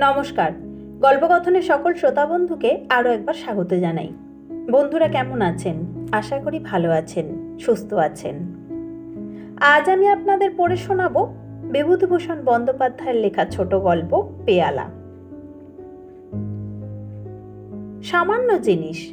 নমস্কার। গল্পকথনের সকল শ্রোতা বন্ধুকে আরও একবার স্বাগত জানাই। বন্ধুরা কেমন আছেন? আশা করি ভালো আছেন, সুস্থ আছেন। আজ আমি আপনাদের পড়ে শোনাব বিভূতিভূষণ বন্দ্যোপাধ্যায়ের লেখা ছোট গল্প, পেয়ালা। সামান্য জিনিস।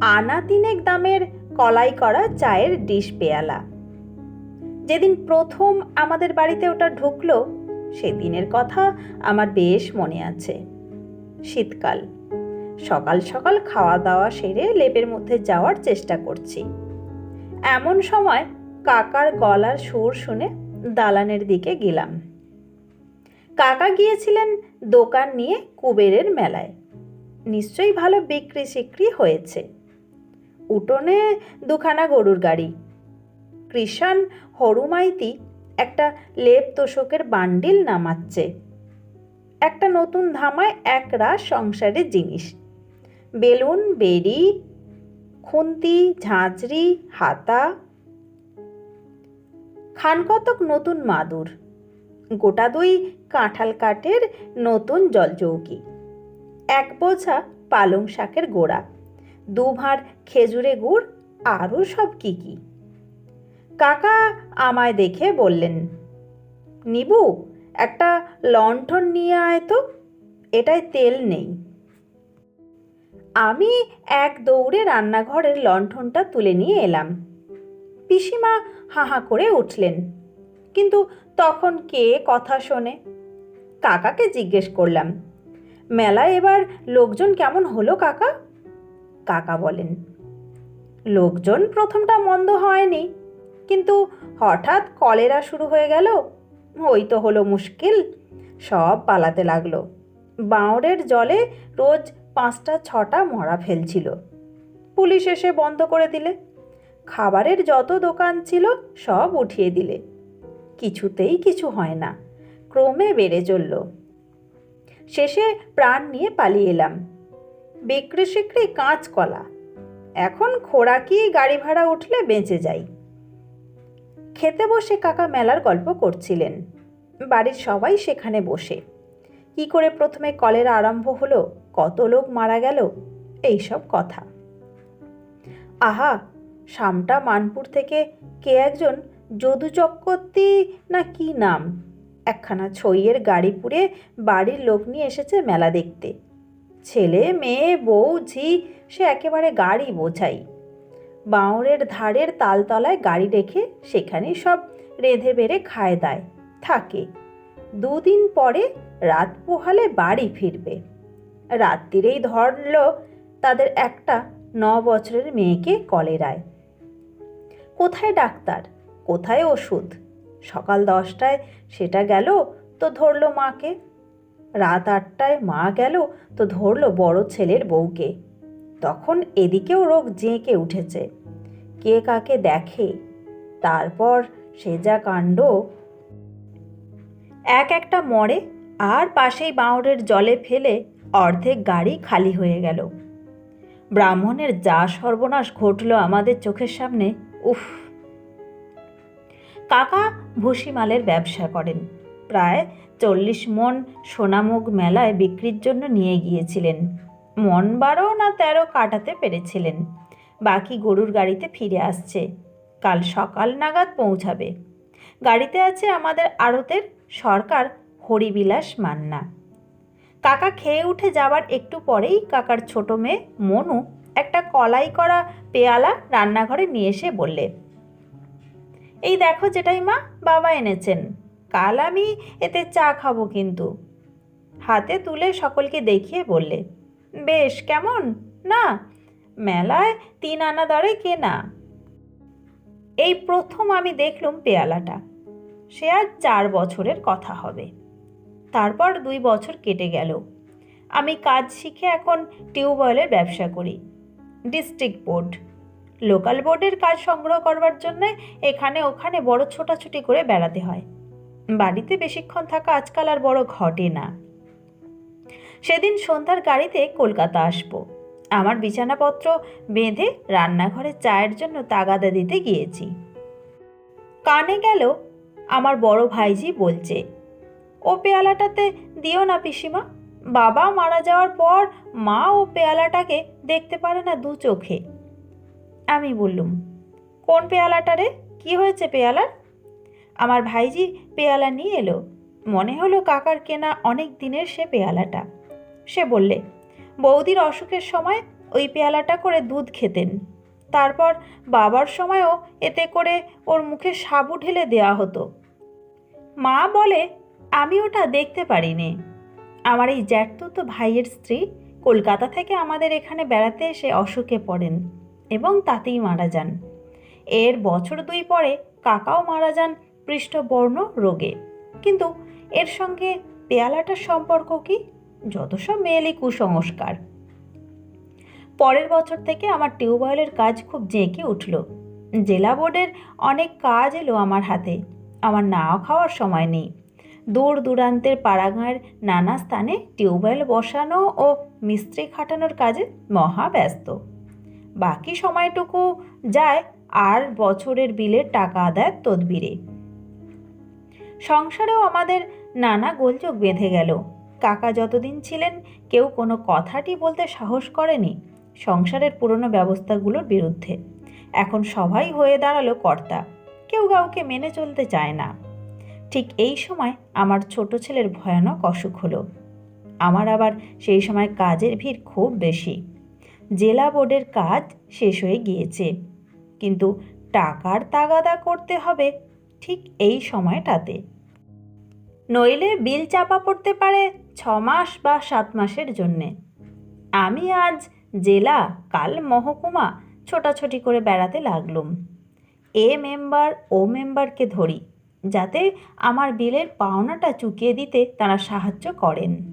আনা তিনেক দামের কলাই করা চায়ের ডিশ পেয়ালা। যেদিন প্রথম আমাদের বাড়িতে ওটা ঢুকলো সেদিনের কথা আমার বেশ মনে আছে। শীতকাল। সকাল সকাল খাওয়া দাওয়া সেরে লেপের মধ্যে যাওয়ার চেষ্টা করছি। এমন সময় কাকার গলার সুর শুনে দালানের দিকে গেলাম। কাকা গিয়েছিলেন দোকান নিয়ে কুবেরের মেলায়। নিশ্চয়ই ভালো বিক্রি সিক্রি হয়েছে। উঠোনে দুখানা গরুর গাড়ি। কৃষাণ, হরুমাইতি একটা লেপ তোষকের বান্ডিল নামাচ্ছে। একটা নতুন ধামায় এক রাস সংসারের জিনিস। বেলুন বেরি খুন্তি, ঝাঁঝরি, হাতা। খানকতক নতুন মাদুর। গোটা দুই কাঁঠাল কাঠের নতুন জলচৌকি। এক বোঝা পালং শাকের গোড়া। দু ভাঁড় খেজুরে গুড়, আরও সব কী কি। কাকা আমায় দেখে বললেন, নিবু, একটা লণ্ঠন নিয়ে আয় তো, এটায় তেল নেই। আমি এক দৌড়ে রান্নাঘরের লণ্ঠনটা তুলে নিয়ে এলাম। পিসিমা হাহা করে উঠলেন, কিন্তু তখন কে কথা শোনে? কাকাকে জিজ্ঞেস করলাম, মেলায় এবার লোকজন কেমন হলো কাকা? কাকা বলেন, লোকজন প্রথমটা মন্দ হয়নি। কিন্তু হঠাৎ কলেরা শুরু হয়ে গেল। ওই তো হলো মুশকিল। সব পালাতে লাগল। বাঁওড়ের জলে রোজ পাঁচটা, ছটা মরা ফেলছিল। পুলিশ এসে বন্ধ করে দিলে। খাবারের যত দোকান ছিল সব উঠিয়ে দিলে। কিছুতেই কিছু হয় না। ক্রমে বেড়ে চলল। শেষে প্রাণ নিয়ে পালিয়ে এলাম। বিক্রি সিক্রি কাঁচকলা। এখন খোরাকি গাড়ি ভাড়া উঠলে বেঁচে যাই। খেতে বসে কাকা মেলার গল্প করছিলেন। বাড়ির সবাই সেখানে বসে। কি করে প্রথমে কলের আরম্ভ হলো, কত লোক মারা গেল, এইসব কথা। আহা সামটা মানপুর থেকে কে একজন যদু চক্রবর্তী না কি নাম? একখানা ছইয়ের গাড়ি পুড়ে বাড়ির লোক নিয়ে এসেছে মেলা দেখতে। ছেলে, মেয়ে, বউ, ঝি, সে একেবারে গাড়ি বোঝাই। বাঁওড়ের ধারের তালতলায় গাড়ি রেখে সেখানেই সব রেঁধে বেড়ে খায় দায়, থাকে। দুদিন পরে রাত পোহালে বাড়ি ফিরবে। রাত্রিরেই ধরল তাদের একটা ন বছরের মেয়েকে কলেরায়। কোথায় ডাক্তার? কোথায় ওষুধ? সকাল দশটায় সেটা গেল তো ধরলো মাকে। রাত আটটায় মা গেল তো ধরলো বড় ছেলের বউকে। তখন এদিকেও রোগ জেঁকে উঠেছে। কে কাকে দেখে, তারপর সে যা কাণ্ড। এক একটা মরে, আর পাশেই বাঁওড়ের জলে ফেলে অর্ধেক গাড়ি খালি হয়ে গেল। ব্রাহ্মণের যা সর্বনাশ ঘটল আমাদের চোখের সামনে, উফ। কাকা ভুসিমালের ব্যবসা করেন। প্রায় চল্লিশ মন সোনামুগ মেলায় বিক্রির জন্য নিয়ে গিয়েছিলেন। মন বারো না তেরো কাটাতে পেরেছিলেন। বাকি গরুর গাড়িতে ফিরে আসছে। কাল সকাল নাগাদ পৌঁছাবে। গাড়িতে আছে আমাদের আড়তের সরকার হরিবিলাস মান্না। কাকা খেয়ে উঠে যাবার একটু পরেই কাকার ছোট মেয়ে মনু একটা কলাই করা পেয়ালা রান্নাঘরে নিয়ে এসে বললে, এই দেখো যেটাই মা বাবা এনেছেন। কাল আমি এতে চা খাব কিন্তু। হাতে তুলে সকলকে দেখিয়ে বললে বেশ, কেমন? না, মেলায় তিন আনা দরে কেনা। এই প্রথম আমি দেখলুম পেয়ালাটা। সে আজ চার বছরের কথা হবে। তারপর দুই বছর কেটে গেল। আমি কাজ শিখে এখন টিউবওয়েলের ব্যবসা করি। District board. লোকাল বোর্ডের কাজ সংগ্রহ করবার জন্য এখানে ওখানে বড় ছোটাছুটি করে বেড়াতে হয়। বাড়িতে বেশিক্ষণ থাকা আজকাল আর বড় ঘটে না। সেদিন সন্ধ্যার গাড়িতে কলকাতা আসব। আমার বিছানাপত্র বেঁধে রান্নাঘরে চায়ের জন্য তাগাদা দিতে গিয়েছি। কানে গেল আমার বড় ভাইজি বলছে, ও পেয়ালাটাতে দিও না পিসিমা, বাবা মারা যাওয়ার পর মা ও পেয়ালাটাকে দেখতে পারে না দু চোখে। আমি বললুম, কোন পেয়ালাটা রে? কি হয়েছে পেয়ালার? আমার ভাইজি পেয়ালা নিয়ে এলো, মনে হলো কাকার কেনা অনেক দিনের সে পেয়ালাটা। সে বললে, বৌদির অসুখের সময় ওই পেয়ালাটা করে দুধ খেতেন। তারপর বাবার সময়ও এতে করে ওর মুখে সাবু ঢেলে দেওয়া হতো। মা বলে, আমি ওটা দেখতে পারিনি। আমার এই জ্যাঠতুতো ভাইয়ের স্ত্রী কলকাতা থেকে আমাদের এখানে বেড়াতে এসে অসুখে পড়েন এবং তাতেই মারা যান। এর বছর দুই পরে কাকাও মারা যান পৃষ্ঠবর্ণ রোগে। কিন্তু এর সঙ্গে পেয়ালাটার সম্পর্ক কি? যত সব মেয়েলি কুসংস্কার। পরের বছর থেকে আমার টিউবওয়েলের কাজ খুব জেঁকে উঠল। জেলা বোর্ডের অনেক কাজ এলো আমার হাতে। আমার নাও খাওয়ার সময় নেই। দূর দূরান্তের পাড়াগাঁয়ের নানা স্থানে টিউবওয়েল বসানো ও মিস্ত্রি খাটানোর কাজে মহা ব্যস্ত। বাকি সময়টুকু যায় আর বছরের বিলের টাকা আদায়ের তদবিরে। সংসারেও আমাদের নানা গোলযোগ বেঁধে গেল। কাকা যতদিন ছিলেন, কেউ কোনো কথাটি বলতে সাহস করেনি সংসারের পুরনো ব্যবস্থাগুলোর বিরুদ্ধে। এখন সবাই হয়ে দাঁড়াল কর্তা। কেউ কাউকে মেনে চলতে চায় না। ঠিক এই সময় আমার ছোট ছেলের ভয়ানক অসুখ হলো। আমার আবার সেই সময় কাজের ভিড় খুব বেশি। জেলা বোর্ডের কাজ শেষ হয়ে গিয়েছে। কিন্তু টাকার তাগাদা করতে হবে ঠিক এই সময়টাতে। নইলে বিল চাপা পড়তে পারে ছ মাস বা সাত মাসের জন্যে। আমি আজ জেলা, কাল মহকুমা ছোটাছুটি করে বেড়াতে লাগলুম। এ মেম্বার, ও মেম্বারকে ধরি, যাতে আমার বিলের পাওনাটা চুকিয়ে দিতে তারা সাহায্য করেন।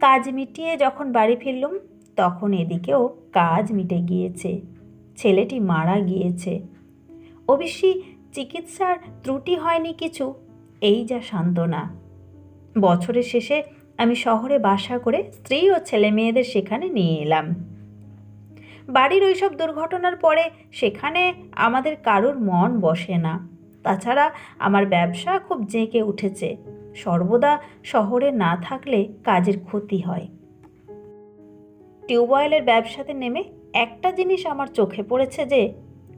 কাজ মিটিয়ে যখন বাড়ি ফিরলুম, তখন এদিকেও কাজ মিটে গিয়েছে। ছেলেটি মারা গিয়েছে। অবশ্যই চিকিৎসার ত্রুটি হয়নি কিছু, এই যা সান্ত্বনা। বছরের শেষে আমি শহরে বাসা করে স্ত্রী ও ছেলে মেয়েদের সেখানে নিয়ে এলাম। বাড়ির ওইসব দুর্ঘটনার পরে সেখানে আমাদের কারোর মন বসে না। তাছাড়া আমার ব্যবসা খুব জেঁকে উঠেছে। সর্বদা শহরে না থাকলে কাজের ক্ষতি হয়। টিউবওয়েলের ব্যবসাতে নেমে একটা জিনিস আমার চোখে পড়েছে যে,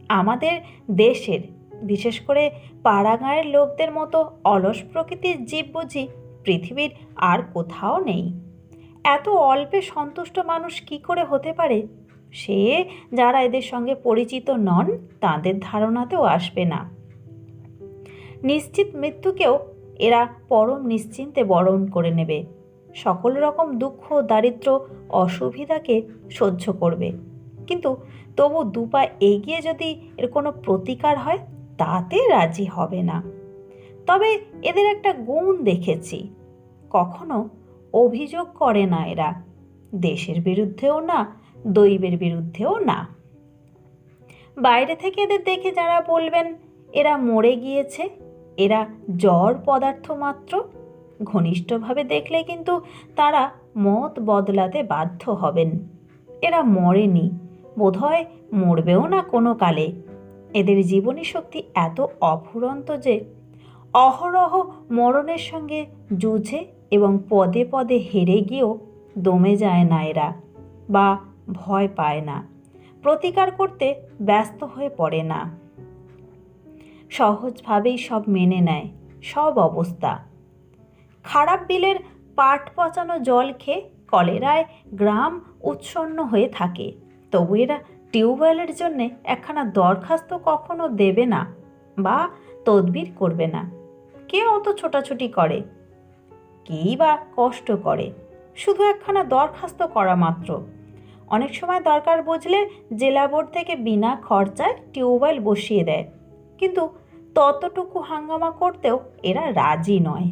আমাদের দেশের, বিশেষ করে পাড়াগাঁয়ের লোকদের মতো অলস প্রকৃতির জীব বুঝি পৃথিবীর আর কোথাও নেই। এত অল্পে সন্তুষ্ট মানুষ কি করে হতে পারে? সে যারা এদের সঙ্গে পরিচিত নন, তাদের ধারণাতেও আসবে না। নিশ্চিত মৃত্যুকেও এরা পরম নিশ্চিন্তে বরণ করে নেবে। সকল রকম দুঃখ দারিদ্র অসুবিধাকে সহ্য করবে। কিন্তু তবু দুপা এগিয়ে যদি এর কোনো প্রতিকার হয়, তাতে রাজি হবে না। তবে এদের একটা গুণ দেখেছি। কখনো অভিযোগ করে না এরা। দেশের বিরুদ্ধেও না, দৈবের বিরুদ্ধেও না। বাইরে থেকে এদের দেখে যারা বলবেন, এরা মরে গিয়েছে, এরা জড় পদার্থ মাত্র, ঘনিষ্ঠভাবে দেখলে কিন্তু তারা মত বদলাতে বাধ্য হবেন। এরা মরেনি, বোধহয় মরবেও না কোনো কালে। এদের জীবনী শক্তি এত অফুরন্ত যে অহরহ মরণের সঙ্গে যুঝে এবং পদে পদে হেরে গিয়েও দমে যায় না এরা বা ভয় পায় না, প্রতিকার করতে ব্যস্ত হয়ে পড়ে না। সহজভাবেই সব মেনে নেয়, সব অবস্থা। খারাপ বিলের পাট পচানো জল খেয়ে কলেরায় গ্রাম উৎসন্ন হয়ে থাকে। তবু এরা টিউবওয়েলের জন্যে একখানা দরখাস্ত কখনো দেবে না বা তদবির করবে না। কে অত ছোটাছুটি করে। কেই বা কষ্ট করে। শুধু একখানা দরখাস্ত করা মাত্র। অনেক সময় দরকার বুঝলে জেলা বোর্ড থেকে বিনা খরচায় টিউবওয়েল বসিয়ে দেয়। কিন্তু ততটুকু হাঙ্গামা করতেও এরা রাজি নয়।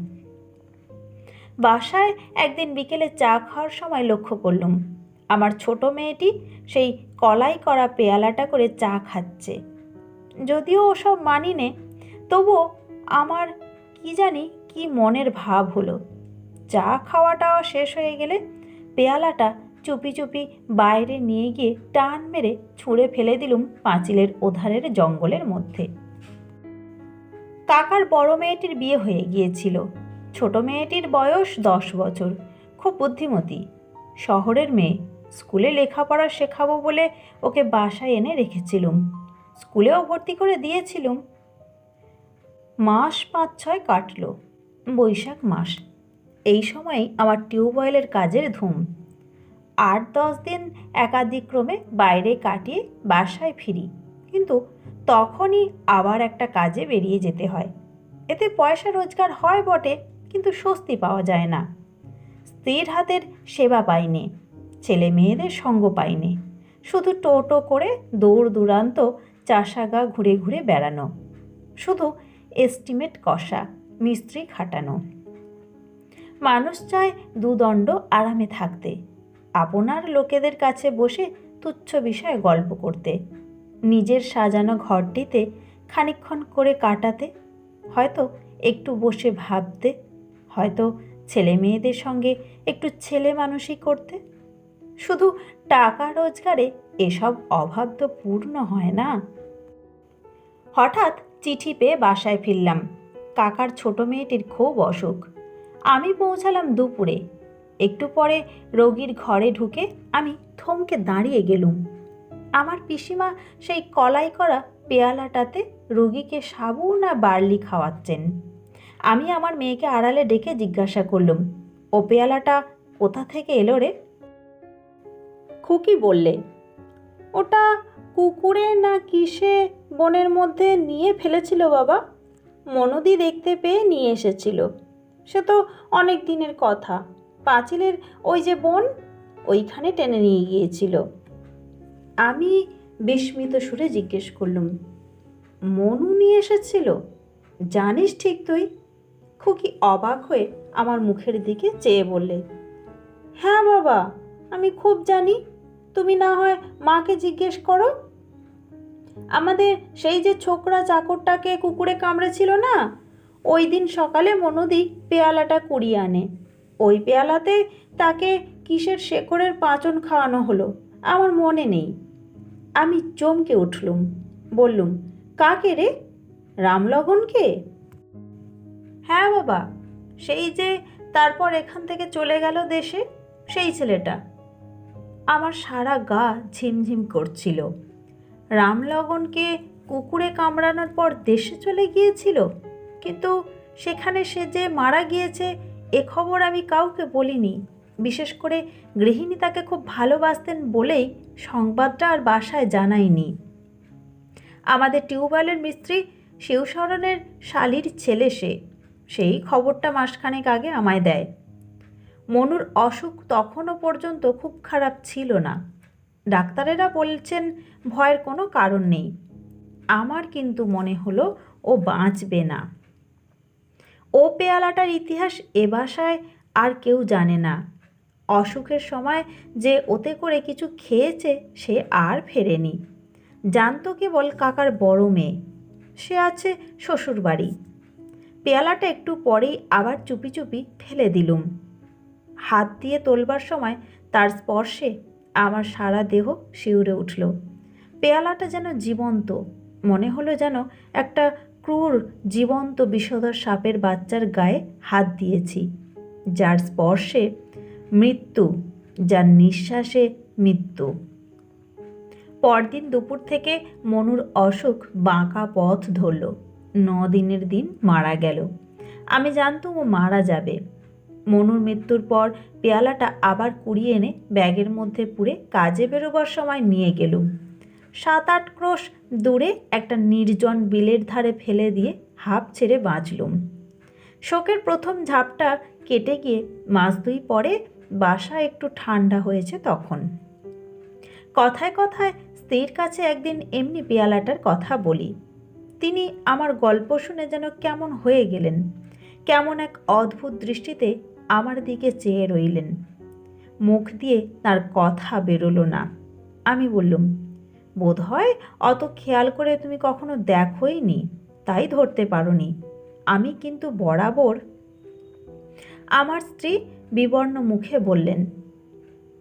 বাসায় একদিন বিকেলে চা খাওয়ার সময় লক্ষ্য করলুম। আমার ছোট মেয়েটি সেই কলাই করা পেয়ালাটা করে চা খাচ্ছে। যদিও ওসব মানি নে তবুও আমার কি জানি কি মনের ভাব হলো। চা খাওয়াটাও শেষ হয়ে গেলে পেয়ালাটা চুপি চুপি বাইরে নিয়ে গিয়ে টান মেরে ছুঁড়ে ফেলে দিলুম পাঁচিলের ওধারের জঙ্গলের মধ্যে। কাকার বড় মেয়েটির বিয়ে হয়ে গিয়েছিল। ছোট মেয়েটির বয়স দশ বছর, খুব বুদ্ধিমতী। শহরের মেয়ে, স্কুলে লেখাপড়া শেখাবো বলে ওকে বাসায় এনে রেখেছিলুম। স্কুলেও ভর্তি করে দিয়েছিলুম মাস পাঁচ ছয় কাটলো, বৈশাখ মাস। এই সময় আমার টিউবওয়েলের কাজের ধুম। আট দশ দিন একাধিক্রমে বাইরে কাটিয়ে বাসায় ফিরি, কিন্তু তখনই আবার একটা কাজে বেরিয়ে যেতে হয়। এতে পয়সা রোজগার হয় বটে, কিন্তু স্বস্তি পাওয়া যায় না। স্ত্রীর হাতের সেবা পাইনি, ছেলে মেয়েদের সঙ্গ পাইনি। শুধু টোটো করে দূর দূরান্ত চাষাগা ঘুরে ঘুরে বেড়ানো। শুধু এস্টিমেট কষা, মিস্ত্রি খাটানো। মানুষ চায় দুদণ্ড আরামে থাকতে। আপনার লোকেদের কাছে বসে তুচ্ছ বিষয়ে গল্প করতে। নিজের সাজানো ঘরটিতে খানিকক্ষণ করে কাটাতে, হয়তো একটু বসে ভাবতে, হয়তো ছেলে মেয়েদের সঙ্গে একটু ছেলে মানুষই করতে। শুধু টাকা রোজগারে এসব অভাব তো পূর্ণ হয় না। হঠাৎ চিঠি পেয়ে বাসায় ফিরলাম। কাকার ছোট মেয়েটির খুব অসুখ। আমি পৌঁছালাম দুপুরে। একটু পরে রোগীর ঘরে ঢুকে আমি থমকে দাঁড়িয়ে গেলুম। আমার পিসিমা সেই কলাই করা পেয়ালাটাতে রোগীকে সাবু না বার্লি খাওয়াচ্ছেন। আমি আমার মেয়েকে আড়ালে ডেকে জিজ্ঞাসা করলুম, ও পেয়ালাটা কোথা থেকে এলো রে? খুকি বললে, ওটা কুকুরে না কিসে বনের মধ্যে নিয়ে ফেলেছিল বাবা। মনদি দেখতে পেয়ে নিয়ে এসেছিল। সে তো অনেক দিনের কথা। পাঁচিলের ওই যে বন, ওইখানে টেনে নিয়ে গিয়েছিল। আমি বিস্মিত সুরে জিজ্ঞেস করলুম, মনু নিয়ে এসেছিল? জানিস ঠিক তুই? খুকি অবাক হয়ে আমার মুখের দিকে চেয়ে বললে হ্যাঁ বাবা, আমি খুব জানি। তুমি না হয় মাকে জিজ্ঞেস করো। আমাদের সেই যে ছোকরা চাকরটাকে কুকুরে কামড়েছিল না, ওই দিন সকালে মনোদি পেয়ালাটা কুড়িয়ে আনে। ওই পেয়ালাতে তাকে কিসের শেকড়ের পাঁচন খাওয়ানো হলো, আমার মনে নেই। আমি চমকে উঠলুম, বললুম, কাকে রে? রামলগনকে? হ্যাঁ বাবা, সেই যে তারপর এখান থেকে চলে গেল দেশে, সেই ছেলেটা। আমার সারা গা ঝিমঝিম করছিল। রামলগনকে কুকুরে কামড়ানোর পর দেশে চলে গিয়েছিল। কিন্তু সেখানে সে যে মারা গিয়েছে, এ খবর আমি কাউকে বলিনি। বিশেষ করে গৃহিণী তাকে খুব ভালোবাসতেন বলেই সংবাদটা আর বাসায় জানায়নি। আমাদের টিউবওয়েলের মিস্ত্রি শিবশরণের শালির ছেলে সে। সেই খবরটা মাসখানেক আগে আমায় দেয়। মনুর অসুখ তখনও পর্যন্ত খুব খারাপ ছিল না। ডাক্তারেরা বলছেন, ভয়ের কোনো কারণ নেই। আমার কিন্তু মনে হলো ও বাঁচবে না। ও পেয়ালাটার ইতিহাস এ বাসায় আর কেউ জানে না। অসুখের সময় যে ওতে করে কিছু খেয়েছে, সে আর ফেরেনি। জানতো কেবল কাকার বড় মেয়ে। সে আছে শ্বশুর বাড়ি পেয়ালাটা একটু পরেই আবার চুপি চুপি ফেলে দিলুম। হাত দিয়ে তোলবার সময় তার স্পর্শে আমার সারা দেহ শিউরে উঠল। পেয়ালাটা যেন জীবন্ত, মনে হলো যেন একটা ক্রূর, জীবন্ত বিষধর সাপের বাচ্চার গায়ে হাত দিয়েছি, যার স্পর্শে মৃত্যু, যার নিঃশ্বাসে মৃত্যু। পরদিন দুপুর থেকে মনুর অসুখ বাঁকা পথ ধরল। ন দিনের দিন মারা গেল। আমি জানতাম ও মারা যাবে। মনুর মৃত্যুর পর পেয়ালাটা আবার কুড়িয়ে এনে ব্যাগের মধ্যে পুরে কাজে বেরোবার সময় নিয়ে গেলুম সাত আট ক্রোশ দূরে একটা নির্জন বিলের ধারে ফেলে দিয়ে হাঁপ ছেড়ে বাঁচলুম শোকের প্রথম ঝাপটা কেটে গিয়ে মাস দুই পরে বাসা একটু ঠান্ডা হয়েছে তখন। কথায় কথায় স্ত্রীর কাছে একদিন এমনি পেয়ালাটার কথা বলি। তিনি আমার গল্প শুনে যেন কেমন হয়ে গেলেন। কেমন এক অদ্ভুত দৃষ্টিতে আমার দিকে চেয়ে রইলেন। মুখ দিয়ে তার কথা বেরোলো না। আমি বললুম বোধ হয় অত খেয়াল করে তুমি কখনো দেখোই নি, তাই ধরতে পারোনি। আমি কিন্তু বরাবর আমার স্ত্রী বিবর্ণ মুখে বললেন,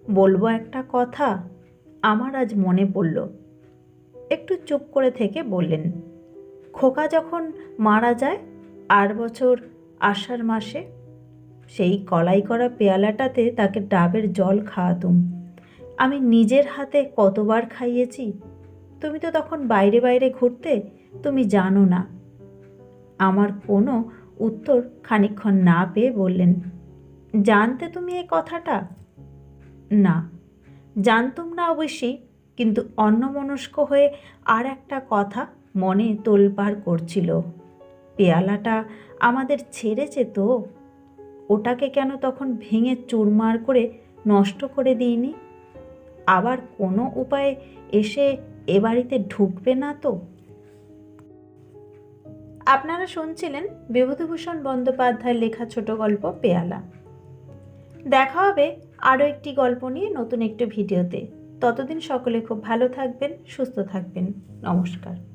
বলব একটা কথা? আমার আজ মনে পড়ল। একটু চুপ করে থেকে বললেন, খোকা যখন মারা যায় আট বছর আষাঢ় মাসে সেই কলাই করা পেয়ালাটাতে তাকে ডাবের জল খাওয়াতুম। আমি নিজের হাতে কতবার খাইয়েছি? তুমি তো তখন বাইরে বাইরে ঘুরতে তুমি জানো না। আমার কোনো উত্তর খানিকক্ষণ না পেয়ে বললেন, জানতে তুমি এই কথাটা? না। জানতুম না অবশ্যই কিন্তু অন্যমনস্ক হয়ে আর একটা কথা মনে তোলপাড় করছিল। পেয়ালাটা আমাদের ছেড়েছে তো? ওটাকে কেন তখন ভেঙে চুরমার করে নষ্ট করে দিইনি? আবার কোনো উপায়ে এসে এ বাড়িতে ঢুকবে না তো? আপনারা শুনছিলেন বিভূতিভূষণ বন্দ্যোপাধ্যায়ের লেখা ছোট গল্প পেয়ালা। দেখা হবে আরও একটি গল্প নিয়ে নতুন একটি ভিডিওতে। ততদিন সকলে খুব ভালো থাকবেন, সুস্থ থাকবেন। নমস্কার।